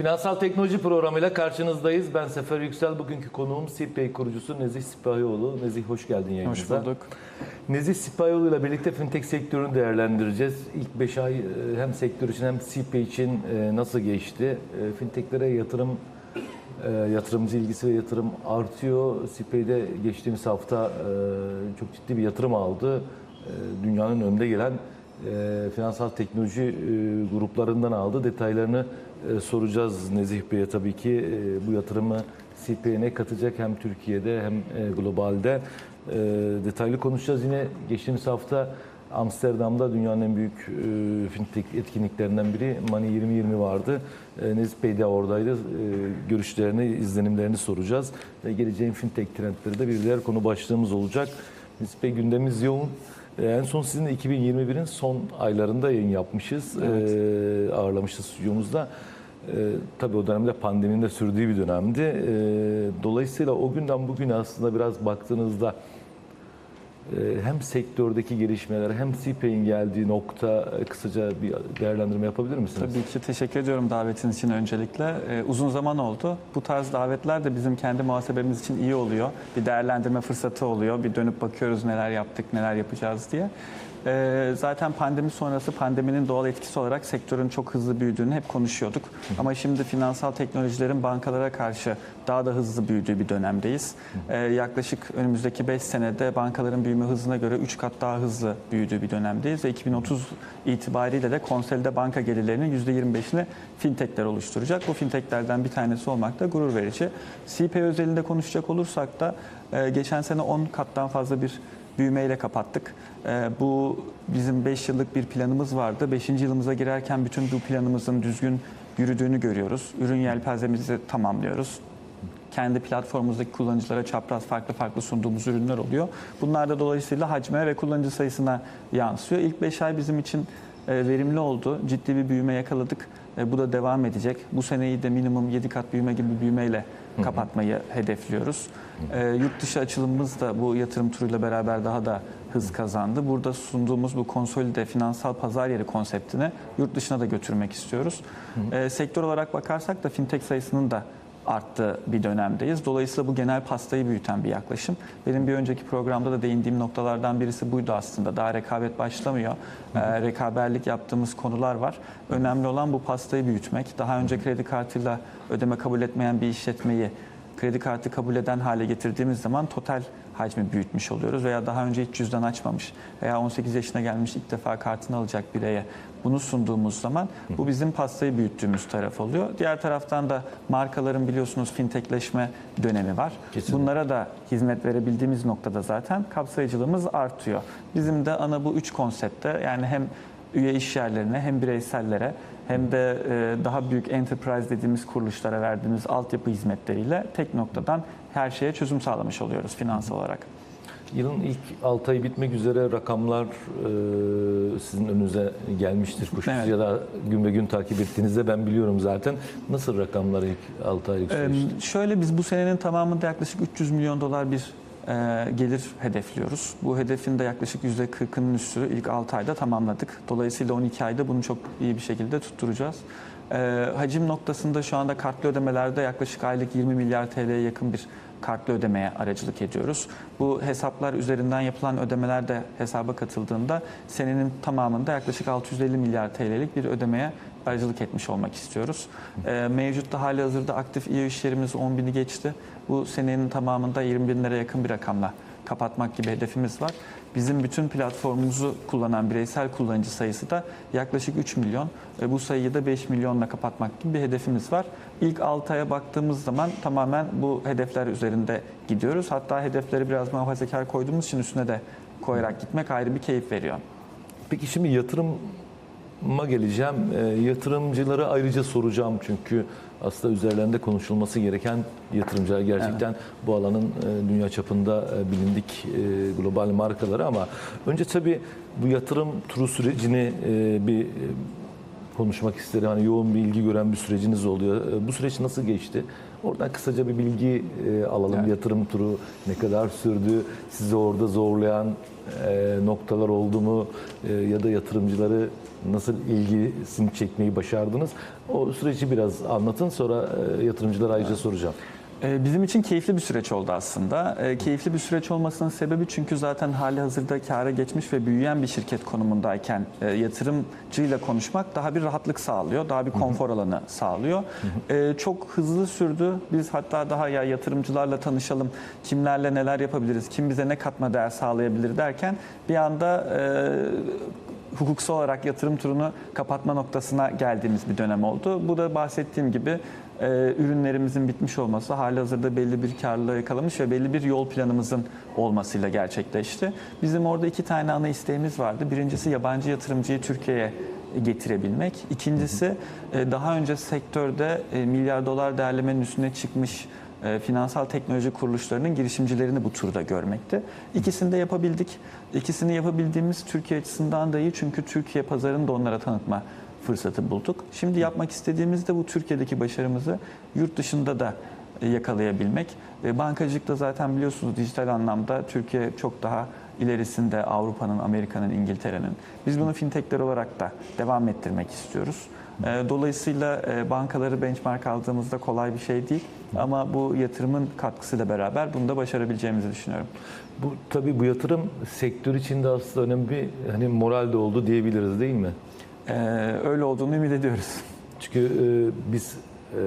Finansal Teknoloji programıyla karşınızdayız. Ben Sefer Yüksel. Bugünkü konuğum CPay kurucusu Nezih Sipahioğlu. Nezih hoş geldin yayınımıza. Hoş bulduk. Nezih Sipahioğlu ile birlikte fintech sektörünü değerlendireceğiz. İlk 5 ay e, hem sektör için hem CPay için e, nasıl geçti? E, Fintechlere yatırım yatırımcı ilgisi ve yatırım artıyor. CPay'de geçtiğimiz hafta çok ciddi bir yatırım aldı. Dünyanın önde gelen finansal teknoloji gruplarından aldı. Detaylarını soracağız Nezih Bey'e tabii ki. E, bu yatırımı CP'ye ne katacak hem Türkiye'de hem e, globalde. E, detaylı konuşacağız. Yine geçtiğimiz hafta Amsterdam'da dünyanın en büyük e, fintech etkinliklerinden biri Money 2020 vardı. Nezih Bey de oradaydı. Görüşlerini, izlenimlerini soracağız. Ve geleceğin fintech trendleri de bir diğer konu başlığımız olacak. Nezih Bey gündemimiz yoğun. En son sizin de 2021'in son aylarında yayın yapmışız. Evet. Ağırlamışız stüdyomuzda. E, tabii o dönemde pandeminin de sürdüğü bir dönemdi. E, dolayısıyla o günden bugüne aslında biraz baktığınızda e, hem sektördeki gelişmeler hem CPA'nin geldiği nokta e, kısaca bir değerlendirme yapabilir misiniz? Tabii ki teşekkür ediyorum davetiniz için öncelikle. Ee, uzun zaman oldu. Bu tarz davetler de bizim kendi muhasebemiz için iyi oluyor. Bir değerlendirme fırsatı oluyor. Bir dönüp bakıyoruz neler yaptık, neler yapacağız diye. Ee, zaten pandemi sonrası pandeminin doğal etkisi olarak sektörün çok hızlı büyüdüğünü hep konuşuyorduk. Ama şimdi finansal teknolojilerin bankalara karşı daha da hızlı büyüdüğü bir dönemdeyiz. Ee, yaklaşık önümüzdeki 5 senede bankaların büyüme hızına göre 3 kat daha hızlı büyüdüğü bir dönemdeyiz. Ve 2030 itibariyle de konsolide banka gelirlerinin %25'ini fintechler oluşturacak. Bu fintechlerden bir tanesi olmak da gurur verici. CP özelinde konuşacak olursak da e, geçen sene 10 kattan fazla bir büyümeyle kapattık. Ee, Bu bizim 5 yıllık bir planımız vardı. 5. yılımıza girerken bütün bu planımızın düzgün yürüdüğünü görüyoruz. Ürün yelpazemizi tamamlıyoruz. Kendi platformumuzdaki kullanıcılara çapraz farklı farklı sunduğumuz ürünler oluyor. Bunlar da dolayısıyla hacme ve kullanıcı sayısına yansıyor. İlk 5 ay bizim için verimli oldu. Ciddi bir büyüme yakaladık. E, Bu da devam edecek. Bu seneyi de minimum 7 kat büyüme gibi bir büyümeyle kapatmayı hedefliyoruz. E, Yurt dışı açılımımız da bu yatırım turuyla beraber daha da hız kazandı. Burada sunduğumuz bu konsolide finansal pazar yeri konseptini yurt dışına da götürmek istiyoruz. E, Sektör olarak bakarsak da fintech sayısının da arttığı bir dönemdeyiz. Dolayısıyla bu genel pastayı büyüten bir yaklaşım. Benim bir önceki programda da değindiğim noktalardan birisi buydu aslında. Daha rekabet başlamıyor. Ee, rekaberlik yaptığımız konular var. Önemli olan bu pastayı büyütmek. Daha önce kredi kartıyla ödeme kabul etmeyen bir işletmeyi kredi kartı kabul eden hale getirdiğimiz zaman total hacmi büyütmüş oluyoruz veya daha önce hiç cüzdan açmamış veya 18 yaşına gelmiş ilk defa kartını alacak bireye bunu sunduğumuz zaman bu bizim pastayı büyüttüğümüz taraf oluyor. Diğer taraftan da markaların biliyorsunuz fintechleşme dönemi var. Kesinlikle. Bunlara da hizmet verebildiğimiz noktada zaten kapsayıcılığımız artıyor. Bizim de ana bu üç konsepte yani hem üye iş yerlerine hem bireysellere hem de e, daha büyük enterprise dediğimiz kuruluşlara verdiğimiz altyapı hizmetleriyle tek noktadan her şeye çözüm sağlamış oluyoruz finansal olarak. Yılın ilk 6 ayı bitmek üzere rakamlar e, sizin önünüze gelmiştir. Kuşkusuz Evet. ya da gün be gün takip ettiğinizde ben biliyorum zaten. Nasıl rakamlar ilk 6 aylık Ee, süreçte? şöyle biz bu senenin tamamında yaklaşık 300 milyon dolar bir gelir hedefliyoruz. Bu hedefin de yaklaşık %40'ının üstü ilk 6 ayda tamamladık. Dolayısıyla 12 ayda bunu çok iyi bir şekilde tutturacağız. Ee, hacim noktasında şu anda kartlı ödemelerde yaklaşık aylık 20 milyar TL'ye yakın bir kartlı ödemeye aracılık ediyoruz. Bu hesaplar üzerinden yapılan ödemeler de hesaba katıldığında senenin tamamında yaklaşık 650 milyar TL'lik bir ödemeye aracılık etmiş olmak istiyoruz. Ee, mevcutta hali hazırda aktif iyi işlerimiz 10 bini geçti. Bu senenin tamamında 20 binlere yakın bir rakamla kapatmak gibi hedefimiz var. Bizim bütün platformumuzu kullanan bireysel kullanıcı sayısı da yaklaşık 3 milyon. Ve bu sayıyı da 5 milyonla kapatmak gibi bir hedefimiz var. İlk 6 aya baktığımız zaman tamamen bu hedefler üzerinde gidiyoruz. Hatta hedefleri biraz muhafazakar koyduğumuz için üstüne de koyarak gitmek ayrı bir keyif veriyor. Peki şimdi yatırıma geleceğim. E, yatırımcılara ayrıca soracağım çünkü aslında üzerlerinde konuşulması gereken yatırımcılar gerçekten bu alanın e, dünya çapında e, bilindik e, global markaları ama önce tabii bu yatırım turu sürecini e, bir e, konuşmak isterim. Hani yoğun bir ilgi gören bir süreciniz oluyor. E, Bu süreç nasıl geçti? Oradan kısaca bir bilgi e, alalım. Evet. Yatırım turu ne kadar sürdü? Sizi orada zorlayan e, noktalar oldu mu? E, ya da yatırımcıları nasıl ilgisini çekmeyi başardınız? O süreci biraz anlatın. Sonra yatırımcılara ayrıca soracağım. Ee, Bizim için keyifli bir süreç oldu aslında. Ee, Keyifli bir süreç olmasının sebebi çünkü zaten hali hazırda kâra geçmiş ve büyüyen bir şirket konumundayken e, yatırımcıyla konuşmak daha bir rahatlık sağlıyor, daha bir konfor alanı sağlıyor. Ee, Çok hızlı sürdü. Biz hatta daha ya yatırımcılarla tanışalım, kimlerle neler yapabiliriz, kim bize ne katma değer sağlayabilir derken bir anda e, hukuksal olarak yatırım turunu kapatma noktasına geldiğimiz bir dönem oldu. Bu da bahsettiğim gibi e, ürünlerimizin bitmiş olması, hali hazırda belli bir karlılığı yakalamış ve belli bir yol planımızın olmasıyla gerçekleşti. Bizim orada iki tane ana isteğimiz vardı. Birincisi yabancı yatırımcıyı Türkiye'ye getirebilmek. İkincisi e, daha önce sektörde e, milyar dolar değerlemenin üstüne çıkmış e, finansal teknoloji kuruluşlarının girişimcilerini bu turda görmekti. İkisini de yapabildik. İkisini yapabildiğimiz Türkiye açısından da iyi çünkü Türkiye pazarını da onlara tanıtma fırsatı bulduk. Şimdi yapmak istediğimiz de bu Türkiye'deki başarımızı yurt dışında da yakalayabilmek. E, Bankacılıkta zaten biliyorsunuz dijital anlamda Türkiye çok daha ilerisinde Avrupa'nın, Amerika'nın, İngiltere'nin. Biz bunu fintechler olarak da devam ettirmek istiyoruz. E, Dolayısıyla e, bankaları benchmark aldığımızda kolay bir şey değil. Ama bu yatırımın katkısıyla beraber bunu da başarabileceğimizi düşünüyorum. Bu tabii bu yatırım sektör içinde aslında önemli bir hani moral de oldu diyebiliriz değil mi? E, Öyle olduğunu ümit ediyoruz. Çünkü e, biz e,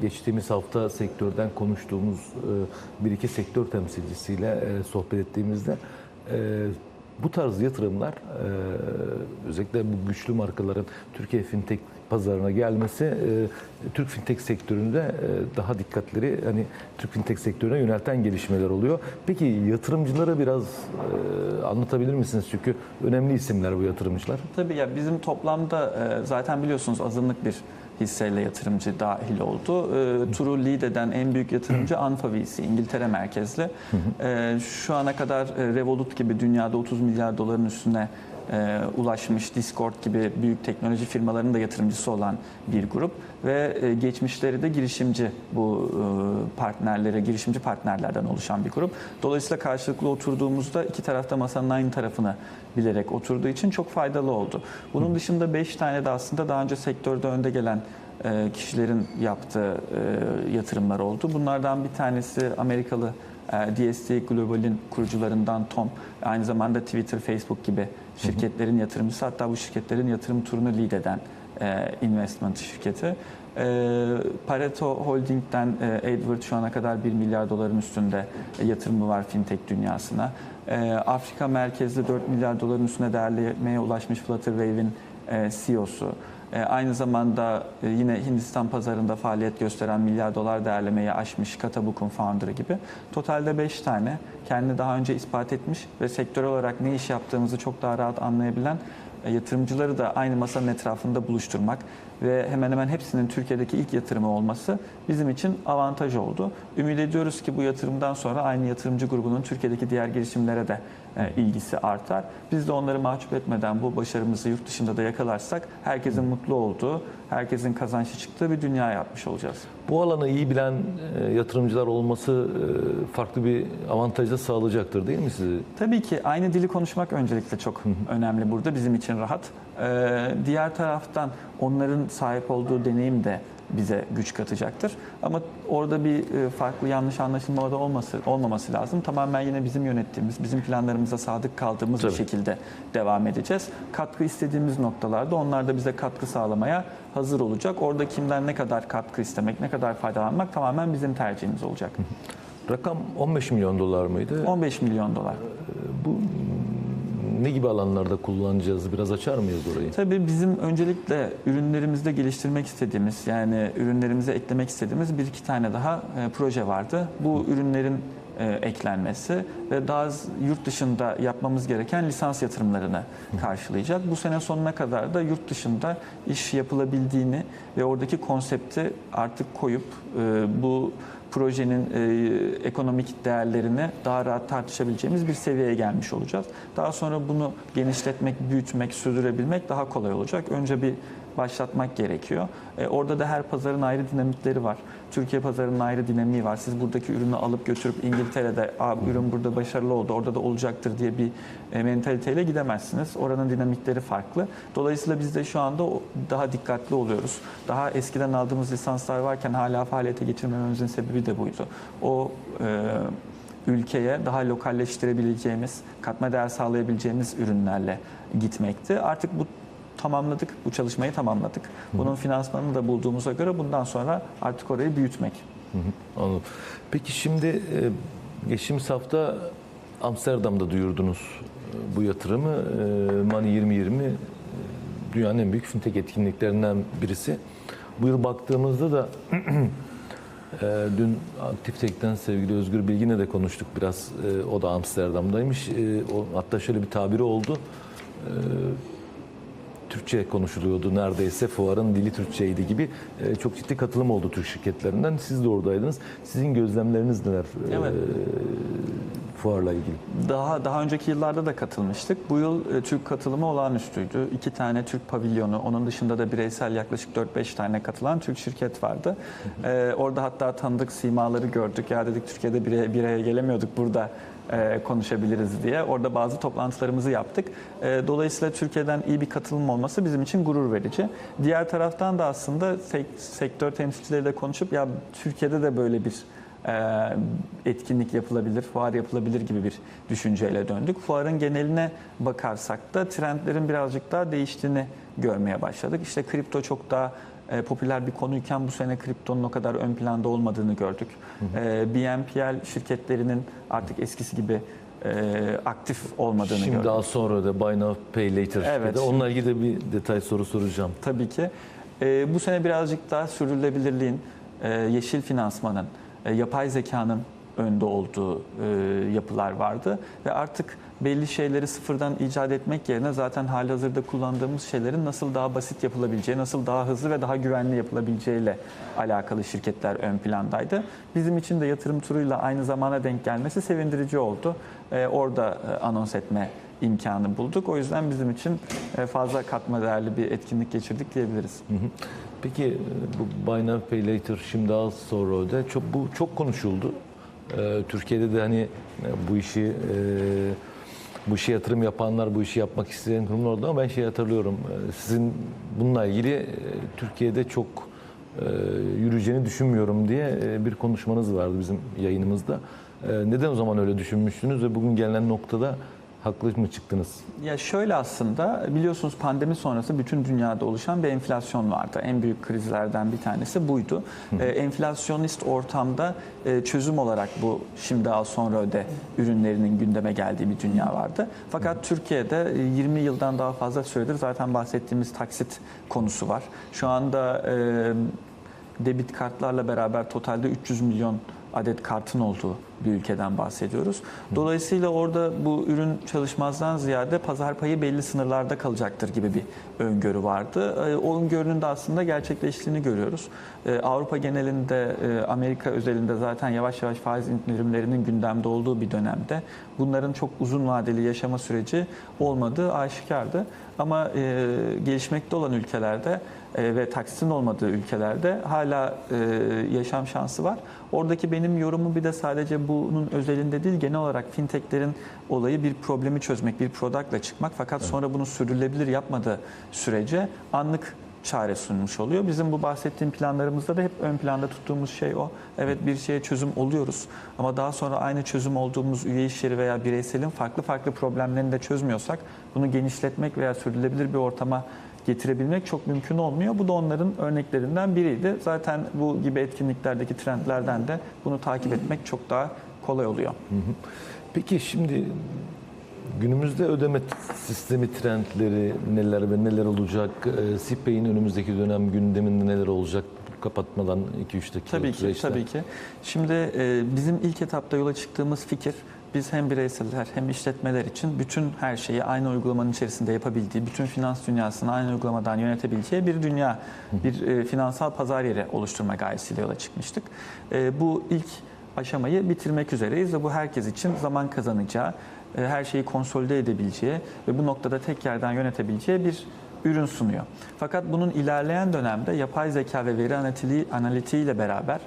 geçtiğimiz hafta sektörden konuştuğumuz e, bir iki sektör temsilcisiyle e, sohbet ettiğimizde e, bu tarz yatırımlar e, özellikle bu güçlü markaların Türkiye fintech pazarına gelmesi e, Türk fintech sektöründe e, daha dikkatleri hani Türk fintech sektörüne yönelten gelişmeler oluyor. Peki yatırımcılara biraz e, anlatabilir misiniz? Çünkü önemli isimler bu yatırımcılar. Tabii ya bizim toplamda e, zaten biliyorsunuz azınlık bir hisseyle yatırımcı dahil oldu. E, Turu lead eden en büyük yatırımcı Anfa VC, İngiltere merkezli. E, Şu ana kadar e, Revolut gibi dünyada 30 milyar doların üstüne e, ulaşmış Discord gibi büyük teknoloji firmalarının da yatırımcısı olan bir grup ve e, geçmişleri de girişimci bu e, partnerlere, girişimci partnerlerden oluşan bir grup. Dolayısıyla karşılıklı oturduğumuzda iki tarafta masanın aynı tarafını bilerek oturduğu için çok faydalı oldu. Bunun dışında 5 tane de aslında daha önce sektörde önde gelen e, kişilerin yaptığı e, yatırımlar oldu. Bunlardan bir tanesi Amerikalı DST Global'in kurucularından Tom. Aynı zamanda Twitter, Facebook gibi şirketlerin yatırımcısı. Hatta bu şirketlerin yatırım turunu lead eden e, investment şirketi. E, Pareto Holding'den e, Edward şu ana kadar 1 milyar doların üstünde e, yatırımı var fintech dünyasına. E, Afrika merkezli 4 milyar doların üstüne değerlemeye ulaşmış Flutterwave'in e, CEO'su. E, Aynı zamanda e, yine Hindistan pazarında faaliyet gösteren milyar dolar değerlemeyi aşmış Katabook'un founder'ı gibi. Totalde 5 tane kendini daha önce ispat etmiş ve sektör olarak ne iş yaptığımızı çok daha rahat anlayabilen e, yatırımcıları da aynı masanın etrafında buluşturmak ve hemen hemen hepsinin Türkiye'deki ilk yatırımı olması bizim için avantaj oldu. Ümit ediyoruz ki bu yatırımdan sonra aynı yatırımcı grubunun Türkiye'deki diğer girişimlere de ilgisi artar. Biz de onları mahcup etmeden bu başarımızı yurt dışında da yakalarsak herkesin mutlu olduğu, herkesin kazançlı çıktığı bir dünya yapmış olacağız. Bu alanı iyi bilen e, yatırımcılar olması e, farklı bir avantaj da sağlayacaktır değil mi size? Tabii ki aynı dili konuşmak öncelikle çok önemli burada bizim için rahat. Diğer taraftan onların sahip olduğu deneyim de bize güç katacaktır. Ama orada bir e, farklı yanlış anlaşılma da olması olmaması lazım. Tamamen yine bizim yönettiğimiz, bizim planlarımıza sadık kaldığımız Tabii. bir şekilde devam edeceğiz. Katkı istediğimiz noktalarda onlar da bize katkı sağlamaya hazır olacak. Orada kimden ne kadar katkı istemek, ne kadar faydalanmak tamamen bizim tercihimiz olacak. Rakam 15 milyon dolar mıydı? 15 milyon dolar. Bu ne gibi alanlarda kullanacağız? Biraz açar mıyız orayı? Tabii bizim öncelikle ürünlerimizde geliştirmek istediğimiz yani ürünlerimize eklemek istediğimiz bir iki tane daha e, proje vardı. Bu ürünlerin e, eklenmesi ve daha az yurt dışında yapmamız gereken lisans yatırımlarını karşılayacak. Bu sene sonuna kadar da yurt dışında iş yapılabildiğini ve oradaki konsepti artık koyup e, bu projenin e, ekonomik değerlerini daha rahat tartışabileceğimiz bir seviyeye gelmiş olacağız. Daha sonra bunu genişletmek, büyütmek, sürdürebilmek daha kolay olacak. Önce bir başlatmak gerekiyor. E, orada da her pazarın ayrı dinamikleri var. Türkiye pazarının ayrı dinamiği var. Siz buradaki ürünü alıp götürüp İngiltere'de ürün burada başarılı oldu, orada da olacaktır diye bir e, mentaliteyle gidemezsiniz. Oranın dinamikleri farklı. Dolayısıyla biz de şu anda daha dikkatli oluyoruz. Daha eskiden aldığımız lisanslar varken hala faaliyete geçirmememizin sebebi de buydu. O e, ülkeye daha lokalleştirebileceğimiz, katma değer sağlayabileceğimiz ürünlerle gitmekti. Artık bu tamamladık, bu çalışmayı tamamladık. Bunun finansmanını da bulduğumuza göre bundan sonra artık orayı büyütmek. Hı hı, Anladım. Peki şimdi e, geçtiğimiz hafta Amsterdam'da duyurdunuz e, bu yatırımı. E, Money 2020 e, dünyanın en büyük fintech etkinliklerinden birisi. Bu yıl baktığımızda da dün Aktif Tek'ten sevgili Özgür Bilgin'le de konuştuk biraz. O da Amsterdam'daymış. Hatta şöyle bir tabiri oldu. E, Türkçe konuşuluyordu neredeyse fuarın dili Türkçeydi gibi e, çok ciddi katılım oldu Türk şirketlerinden. Siz de oradaydınız. Sizin gözlemleriniz neler e, Evet. fuarla ilgili? Daha daha önceki yıllarda da katılmıştık. Bu yıl e, Türk katılımı olağanüstüydü. İki tane Türk pavilyonu, onun dışında da bireysel yaklaşık 4-5 tane katılan Türk şirket vardı. E, orada hatta tanıdık simaları gördük. Ya dedik Türkiye'de bir, bir araya gelemiyorduk burada e, konuşabiliriz diye. Orada bazı toplantılarımızı yaptık. E, dolayısıyla Türkiye'den iyi bir katılım olması bizim için gurur verici. Diğer taraftan da aslında sek- sektör temsilcileriyle konuşup ya Türkiye'de de böyle bir e, etkinlik yapılabilir, fuar yapılabilir gibi bir düşünceyle döndük. Fuarın geneline bakarsak da trendlerin birazcık daha değiştiğini görmeye başladık. İşte kripto çok daha e, popüler bir konuyken bu sene kriptonun o kadar ön planda olmadığını gördük. E, BNPL şirketlerinin artık eskisi gibi e, aktif olmadığını Şimdi gördük. daha sonra da Buy Now Pay Later. Evet. dedi. Onunla ilgili de bir detay soru soracağım. Tabii ki. Ee, bu sene birazcık daha sürdürülebilirliğin, e, yeşil finansmanın, e, yapay zekanın önde olduğu e, yapılar vardı ve artık belli şeyleri sıfırdan icat etmek yerine zaten halihazırda kullandığımız şeylerin nasıl daha basit yapılabileceği, nasıl daha hızlı ve daha güvenli yapılabileceğiyle alakalı şirketler ön plandaydı. Bizim için de yatırım turuyla aynı zamana denk gelmesi sevindirici oldu. E, orada e, anons etme imkanı bulduk. O yüzden bizim için e, fazla katma değerli bir etkinlik geçirdik diyebiliriz. Peki e, bu Buy Now Pay Later şimdi az sonra öde. Çok, bu çok konuşuldu. Ee, Türkiye'de de hani e, bu işi e, bu işe yatırım yapanlar, bu işi yapmak isteyen kurumlar oldu ama ben şey hatırlıyorum. e, Sizin bununla ilgili e, Türkiye'de çok yürüyeceğini düşünmüyorum diye bir konuşmanız vardı bizim yayınımızda. Neden o zaman öyle düşünmüştünüz ve bugün gelinen noktada haklı mı çıktınız? Ya şöyle aslında biliyorsunuz pandemi sonrası bütün dünyada oluşan bir enflasyon vardı. En büyük krizlerden bir tanesi buydu. Ee, enflasyonist ortamda e, çözüm olarak bu şimdi al sonra öde ürünlerinin gündeme geldiği bir dünya vardı. Fakat Türkiye'de e, 20 yıldan daha fazla süredir zaten bahsettiğimiz taksit konusu var. Şu anda e, debit kartlarla beraber totalde 300 milyon adet kartın olduğu bir ülkeden bahsediyoruz. Dolayısıyla orada bu ürün çalışmazdan ziyade pazar payı belli sınırlarda kalacaktır gibi bir öngörü vardı. Ee, O öngörünün de aslında gerçekleştiğini görüyoruz. Ee, Avrupa genelinde, e, Amerika özelinde zaten yavaş yavaş faiz indirimlerinin gündemde olduğu bir dönemde bunların çok uzun vadeli yaşama süreci olmadığı aşikardı. Ama e, gelişmekte olan ülkelerde e, ve taksitin olmadığı ülkelerde hala yaşam şansı var. Oradaki benim yorumum bir de sadece bunun özelinde değil genel olarak fintechlerin olayı bir problemi çözmek, bir productla çıkmak fakat sonra bunu sürdürülebilir yapmadığı sürece anlık çare sunmuş oluyor. Bizim bu bahsettiğim planlarımızda da hep ön planda tuttuğumuz şey o. Evet bir şeye çözüm oluyoruz ama daha sonra aynı çözüm olduğumuz üye işleri veya bireyselin farklı farklı problemlerini de çözmüyorsak bunu genişletmek veya sürdürülebilir bir ortama getirebilmek çok mümkün olmuyor. Bu da onların örneklerinden biriydi. Zaten bu gibi etkinliklerdeki trendlerden de bunu takip etmek çok daha kolay oluyor. Peki şimdi günümüzde ödeme sistemi trendleri neler ve neler olacak? E, SİPE'nin önümüzdeki dönem gündeminde neler olacak? Kapatmadan 2-3 dakika Tabii ki, süreçte. tabii ki. Şimdi e, bizim ilk etapta yola çıktığımız fikir biz hem bireyseller hem işletmeler için bütün her şeyi aynı uygulamanın içerisinde yapabildiği, bütün finans dünyasını aynı uygulamadan yönetebileceği bir dünya, bir e, finansal pazar yeri oluşturma gayesiyle yola çıkmıştık. E, bu ilk aşamayı bitirmek üzereyiz ve bu herkes için zaman kazanacağı, e, her şeyi konsolide edebileceği ve bu noktada tek yerden yönetebileceği bir ürün sunuyor. Fakat bunun ilerleyen dönemde yapay zeka ve veri analitiği, analitiği ile beraber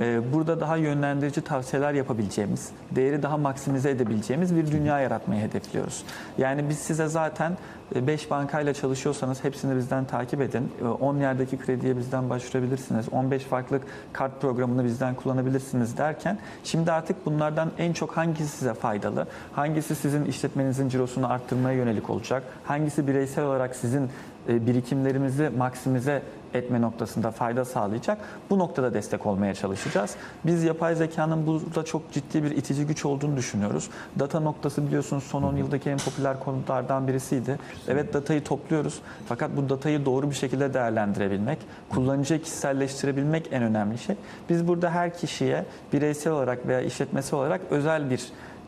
e, burada daha yönlendirici tavsiyeler yapabileceğimiz, değeri daha maksimize edebileceğimiz bir dünya yaratmayı hedefliyoruz. Yani biz size zaten 5 bankayla çalışıyorsanız hepsini bizden takip edin. E, 10 yerdeki krediye bizden başvurabilirsiniz. 15 farklı kart programını bizden kullanabilirsiniz derken şimdi artık bunlardan en çok hangisi size faydalı? Hangisi sizin işletmenizin cirosunu arttırmaya yönelik olacak? Hangisi bireysel olarak sizin e, birikimlerimizi maksimize etme noktasında fayda sağlayacak. Bu noktada destek olmaya çalışacağız. Biz yapay zekanın burada çok ciddi bir itici güç olduğunu düşünüyoruz. Data noktası biliyorsunuz son 10 yıldaki en popüler konulardan birisiydi. Evet datayı topluyoruz fakat bu datayı doğru bir şekilde değerlendirebilmek, kullanıcıya kişiselleştirebilmek en önemli şey. Biz burada her kişiye bireysel olarak veya işletmesi olarak özel bir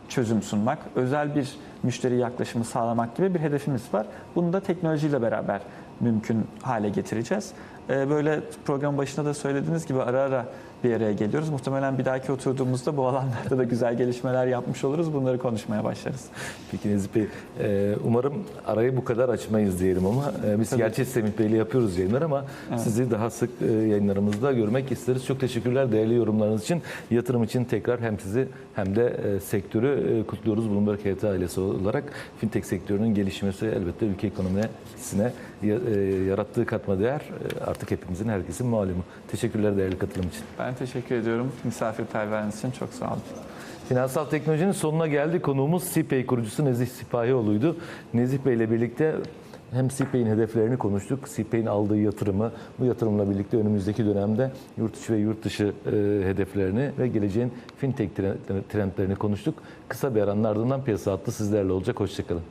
çözüm sunmak, özel bir müşteri yaklaşımı sağlamak gibi bir hedefimiz var. Bunu da teknolojiyle beraber mümkün hale getireceğiz. Ee, Böyle program başında da söylediğiniz gibi ara ara bir araya geliyoruz. Muhtemelen bir dahaki oturduğumuzda bu alanlarda da güzel gelişmeler yapmış oluruz. Bunları konuşmaya başlarız. Peki Nezih Bey, e, umarım arayı bu kadar açmayız diyelim ama e, biz gerçi Semih Bey'le yapıyoruz yayınlar ama sizi daha sık e, yayınlarımızda görmek isteriz. Çok teşekkürler değerli yorumlarınız için. Yatırım için tekrar hem sizi hem de sektörü kutluyoruz. Bloomberg HT ailesi olarak fintech sektörünün gelişmesi elbette ülke ekonomisine ya- yarattığı katma değer artık hepimizin herkesin malumu. Teşekkürler değerli katılım için. Ben teşekkür ediyorum. Misafirperveriniz için çok sağ olun. Finansal teknolojinin sonuna geldi. Konuğumuz CPay kurucusu Nezih Sipahioğlu'ydu. Nezih Bey ile birlikte hem CPay'in hedeflerini konuştuk. CPay'in aldığı yatırımı, bu yatırımla birlikte önümüzdeki dönemde yurt içi ve yurt dışı e, hedeflerini ve geleceğin fintech trend- trendlerini konuştuk. Kısa bir aranın ardından piyasa hattı sizlerle olacak. Hoşçakalın.